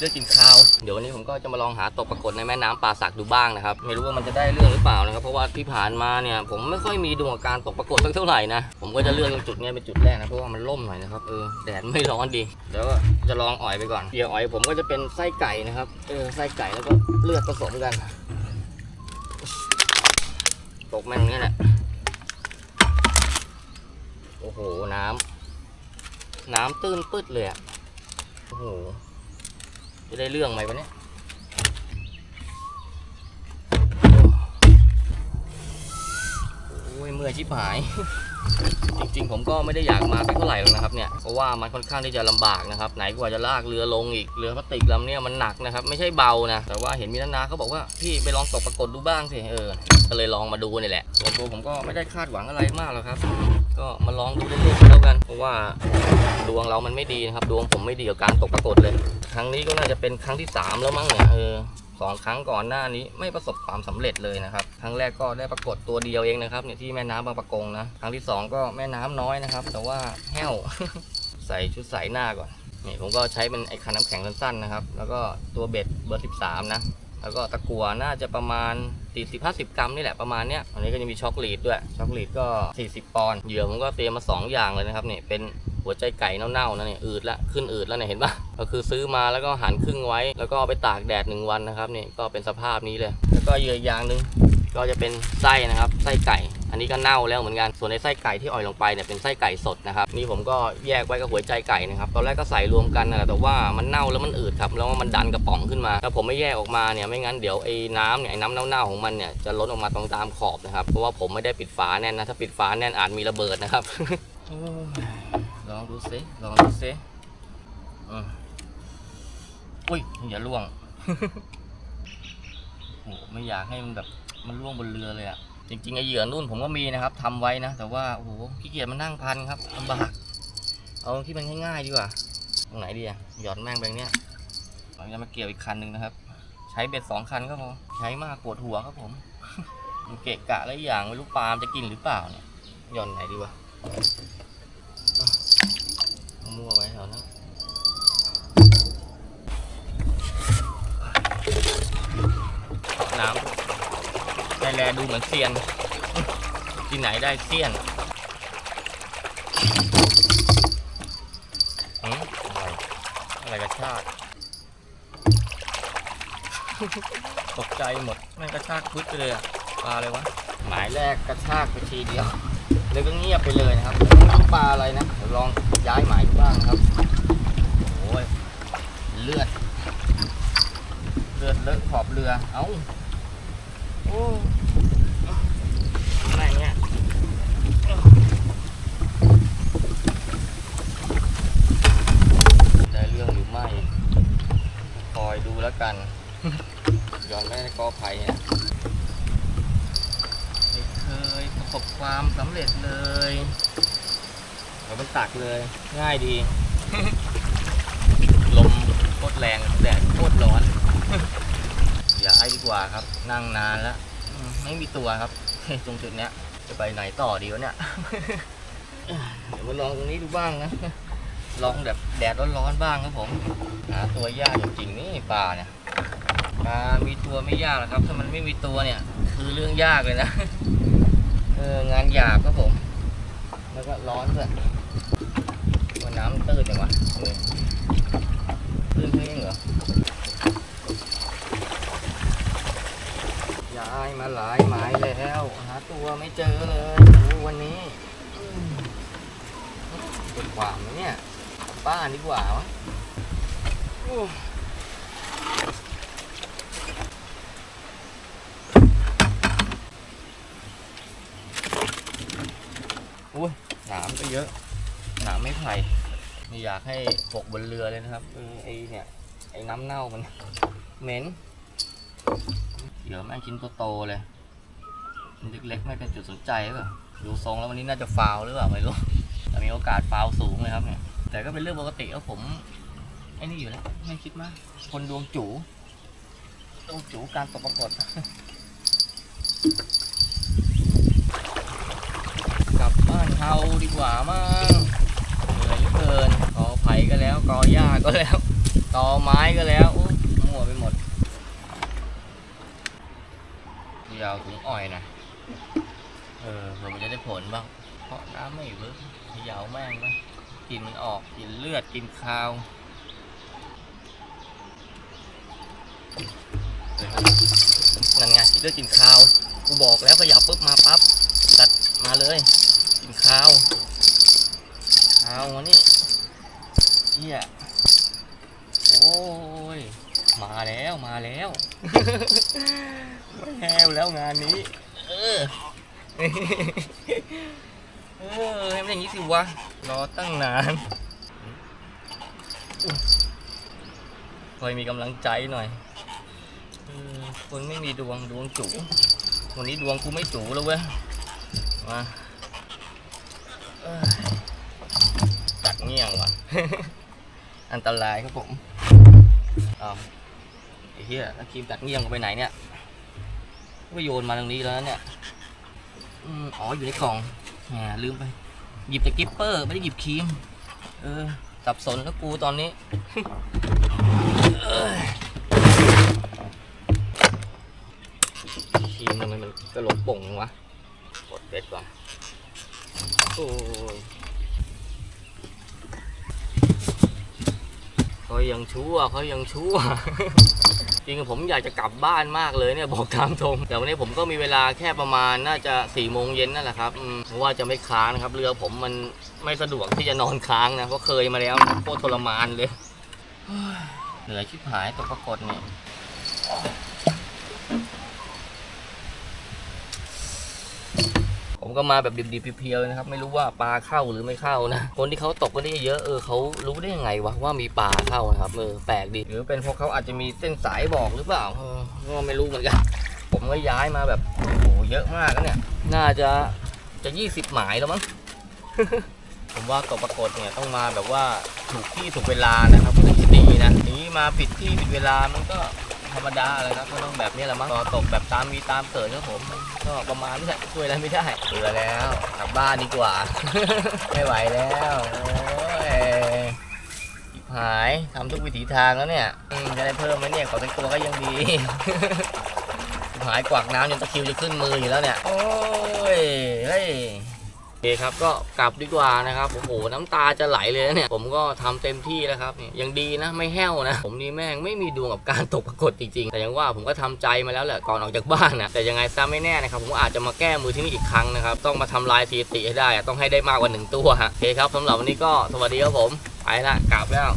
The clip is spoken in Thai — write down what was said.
เลือกกินข้าว เดี๋ยววันนี้ผมก็จะมาลองหาตกปรากฏในแม่น้ำป่าสักดูบ้างนะครับ ไม่รู้ว่ามันจะได้เรื่องหรือเปล่านะครับ เพราะว่าที่ผ่านมาเนี่ยผมไม่ค่อยมีดวงการตกปรากฏสักเท่าไหร่นะ ผมก็จะเลือกจุดนี้เป็นจุดแรกนะเพราะว่ามันร่มหน่อยนะครับ เออ แดดไม่ร้อนดีเดี๋ยวจะลองอ่อยไปก่อนเหยื่ออ่อยผมก็จะเป็นไส้ไก่นะครับ เออ ไส้ไก่แล้วก็เลือดผสมกัน ตกแม่งตรงนี้แหละ โอ้โห น้ำน้ำตื้นปึ๊ดเลยอะโอ้โห จะได้เรื่องไหมวะเนี่ยโอ้ยเมื่อยชิบหาย จริงๆ ผมก็ไม่ได้อยากมาสักเท่าไหร่หรอกนะครับเนี่ยเพราะว่ามันค่อนข้างที่จะลำบากนะครับไหนกว่าจะลากเรือลงอีกเรือพลาสติกลำเนี้ยมันหนักนะครับ ไม่ใช่เบานะแต่ว่าเห็นมีนานาเขาบอกว่าพี่ไปลองตกปรากฏดูบ้างสิเออก็เลยลองมาดูนี่แหละส่วนตัวผมก็ไม่ได้คาดหวังอะไรมากหรอกครับ ก็มาลองดูเล่นๆแล้วกัน เพราะว่าดวงเรามันไม่ดีนะครับ ดวงผมไม่ดีกับการตกปรากฏเลย ครั้งนี้ก็น่าจะเป็นครั้งที่สามแล้วมั้งเนี่ยเออสองครั้งก่อนหน้านี้ไม่ประสบความสำเร็จเลยนะครับ ครั้งแรกก็ได้ปรากฏตัวเดียวเองนะครับเนี่ยที่แม่น้ำบางปะกงนะ ครั้งที่สองก็แม่น้ำน้อยนะครับ แต่ว่าแห้วใส่ชุดใส่หน้าก่อนนี่ผมก็ใช้เป็นไอ้คันน้ำแข็งสั้นๆนะครับ แล้วก็ตัวเบ็ดเบอร์ 13 นะ แล้วก็ตะกัวน่าจะประมาณ40-50 กรัมนี่แหละประมาณเนี้ยอันนี้ก็จะมีช็อกลีดด้วยช็อกลีดก็ 40 ปอนด์เหยื่อผมก็เตรียมมา 2 อย่างเลยนะครับเนี่ยเป็นหัวใจไก่เน่าๆนะเนี่ยอืดละขึ้นอืดแล้วเนี่ยเห็นปะก็คือซื้อมาแล้วก็หั่นครึ่งไว้ แล้วก็เอาไปตากแดดหนึ่งวันนะครับเนี่ยก็เป็นสภาพนี้เลย แล้วก็เหยื่ออย่างหนึ่งก็จะเป็นไส้นะครับไส้ไก่ นี้ก็เน่าแล้วเหมือนกัน ส่วนในไส้ไก่ที่อ่อยลงไปเนี่ยเป็นไส้ไก่สดนะครับ นี่ผมก็แยกไว้กับหัวใจไก่นะครับ ตอนแรกก็ใส่รวมกันนะแต่ว่ามันเน่าแล้วมันอืดครับ แล้วมันดันกระป๋องขึ้นมา ถ้าผมไม่แยกออกมาเนี่ย ไม่งั้นเดี๋ยวไอ้น้ำเนี่ยไอ้น้ำเน่าๆของมันเนี่ยจะล้นออกมาตรงตามขอบนะครับ เพราะว่าผมไม่ได้ปิดฝาแน่นนะ ถ้าปิดฝาแน่นอาจมีระเบิดนะครับ ลองดูซิลองดูซิอุ้ยอย่าล่วงโอ้โหไม่อยากให้มันแบบมันล่วงบนเรือเลยอะ จริงๆไอเหยื่อนุ่นผมก็มีนะครับทำไว้นะ แต่ว่าโอ้โหขี้เกียจมานั่งพันครับลำบากเอาที่มันง่ายๆดีกว่าตรงไหนดีอะหย่อนแม่งไปเนี้ยเราจะมาเกี่ยวอีกคันหนึ่งนะครับ ใช้เบ็ดสองคันก็พอใช้มากปวดหัวครับผมมันเกะกะแล้วอย่างไม่รู้ปลามจะกินหรือเปล่าเนี่ยหย่อนไหนดีวะอ่ามั่วไว้แถวนั้น ดูเหมือนเซียน ที่ไหนได้เซียนหืมอะไรอะไรกระชากตกใจหมดแม่กระชากพึดไปเลยอะปลาอะไรวะ หมายแรกกระชากไปทีเดียว แล้วก็เงียบไปเลยนะครับรู้ปลาอะไรนะเดี๋ยวลองย้ายหมายดูบ้างนะครับโอ้ยเลือด เลือดเลอะขอบเรือ เอ้า โอ้อะไรเงี้ยได้เรื่องหรือไม่ คอยดูแล้ว กันย้อนไม่ได้กอไผ่เนี่ยไม่เคยประสบความสำเร็จเลยเราเป็นตักเลย ง่ายดี ลมโคตรแรงแดดโคตรร้อนย้ายดีกว่าครับ นั่งนานแล้วอืมไม่มีตัวครับ ตรงจุดเนี้ย จะไปไหนต่อดีวะเนี่ย เดี๋ยวมาลองตรงนี้ดูบ้างนะ ลองแบบแดดร้อนๆบ้างครับผมหาตัวยากจริงๆนี่ปลาเนี่ยปลามีตัวไม่ยากหรอกครับถ้ามันไม่มีตัวเนี่ย คือเรื่องยากเลยนะเอองานหยาบครับผม แล้วก็ร้อนด้วยว่าน้ำตื้นจังวะเออตื้นเพ่งเหรอย้ายมาหลายหมายแล้วหาตัวไม่เจอเลยโอ้วันนี้อืมเป็นขวามไหมเนี่ยกลั บ้านดีกว่าวะโอ้อุ้ยหนามก็เยอะ หนามไม่ไผ่ไม่อยากให้ปกบนเรือเลยนะครับเออไอเนี่ย ไอ้น้ำเน่ามันเหม็น เดี๋ยวแม่งชิ้นโตๆเลยชิ้นเล็กๆไม่เป็นจุดสนใจหรือเปล่าดูทรงแล้ววันนี้น่าจะฟาวหรือเปล่าไม่รู้แต่มีโอกาสฟาวสูงเลยครับเนี่ย แต่ก็เป็นเรื่องปกติแล้วผมไอ้นี่อยู่แล้วไม่คิดมาก คนดวงจูดวงจูการตกปรากฏกลับบ้านเฮาดีกว่ามั้งเหนื่อยเหลือเกินกอไผ่ก็แล้วกอหญ้าก็แล้วตอไม้ก็แล้วมั่วไปหมดยาวถุงอ้อยนะเออผมจะได้ผลบ้างเพราะน้ำไม่เวิร์กยาวแม่งนะ กลินมันออกกลินเลือดกลินคาวนั่นไงเลือดกลินคาวกูบอกแล้วขยับปุ๊บมาปั๊บตัดมาเลยกลินคาวคาวมานี่เฮียโอ้ยมาแล้วมาแล้วไม่แฮวแล้วงานนี้ เออ เออให้มันอย่างนี้สิวะ รอตั้งนานคอยมีกำลังใจหน่อยออคนไม่มีดวงดวงจูวันนี้ดวงกูไม่จูแล้วเว้ย มาเอ้ยตัดเงี้ยงว่ะ อันตรายครับผมอ้าวไอ้เหี้ยแล้ครีมตัดเงี้ยงไปไหนเนี่ยก็โยนมาตรงนี้แล้วเนี่ย อ๋อ อยู่ในกล่อง แหมลืมไป หยิบแต่กิปเปอร์ไม่ได้หยิบครีม เออสับสนแล้วกูตอนนี้ครีมทำไมมันกระโหลกป่งจังวะกดเบ็ดก่อนโอ้ย เขายังชั่วเขายังชั่ว จริงๆผมอยากจะกลับบ้านมากเลยเนี่ยบอกตามตรงแต่วันนี้ผมก็มีเวลาแค่ประมาณน่าจะ4ี่โมงเย็นนั่นแหละครับเพราะว่าจะไม่ค้างนะครับ เรือผมมันไม่สะดวกที่จะนอนค้างนะเพราะเคยมาแล้วโคตรทรมานเลยเฮ้ยเหนื่อยชิบหายตกปรากฏเนี่ย ผมก็มาแบบดิบๆเพียวๆนะครับ ไม่รู้ว่าปลาเข้าหรือไม่เข้านะ คนที่เขาตกกันได้เยอะเออเขารู้ได้ยังไงวะว่ามีปลาเข้านะครับเออแปลกดีหรือเป็นเพราะเขาอาจจะมีเส้นสายบอกหรือเปล่าเออก็ไม่รู้เหมือนกัน ผมก็ย้ายมาแบบโอ้โหเยอะมากนะเนี่ย น่าจะจะยี่สิบหมายแล้วมั้งผมว่าตกปรากฏเนี่ยต้องมาแบบว่าถูกที่ถูกเวลานะครับถึงจะดีนะนี้มาผิดที่ผิดเวลามันก็ ธรรมดาเลยครับก็ต้องแบบนี้แหละมั้งก็ตกแบบตามมีตามเกิดครับผมก็ประมาณนี้แหละช่วยอะไรไม่ได้เบื่อแล้วกลับบ้านดีกว่า ไม่ไหวแล้วโอ้ยชิบหายทำทุกวิถีทางแล้วเนี่ยอืมจะได้เพิ่มไหมเนี่ยขอสักตัวก็ยังดีชิบหายกวักน้ำจนตะคริวจะขึ้นมืออยู่แล้วเนี่ย โอ้ย เฮ้ย โอเคครับก็กลับดีกว่านะครับโอ้โหน้ำตาจะไหลเลยนะเนี่ย ผมก็ทำเต็มที่แล้วครับเนี่ยยังดีนะไม่แห้วนะ ผมนี่แม่งไม่มีดวงกับการตกปรากฏจริงๆ แต่ยังว่าผมก็ทำใจมาแล้วแหละก่อนออกจากบ้านนะแต่ยังไงซะไม่แน่นะครับผมอาจจะมาแก้มือที่นี่อีกครั้งนะครับ ต้องมาทำลายสถิติให้ได้ต้องให้ได้มากกว่าหนึ่งตัวฮะโอเคครับสำหรับวันนี้ก็สวัสดีครับผมไปละกลับแล้ว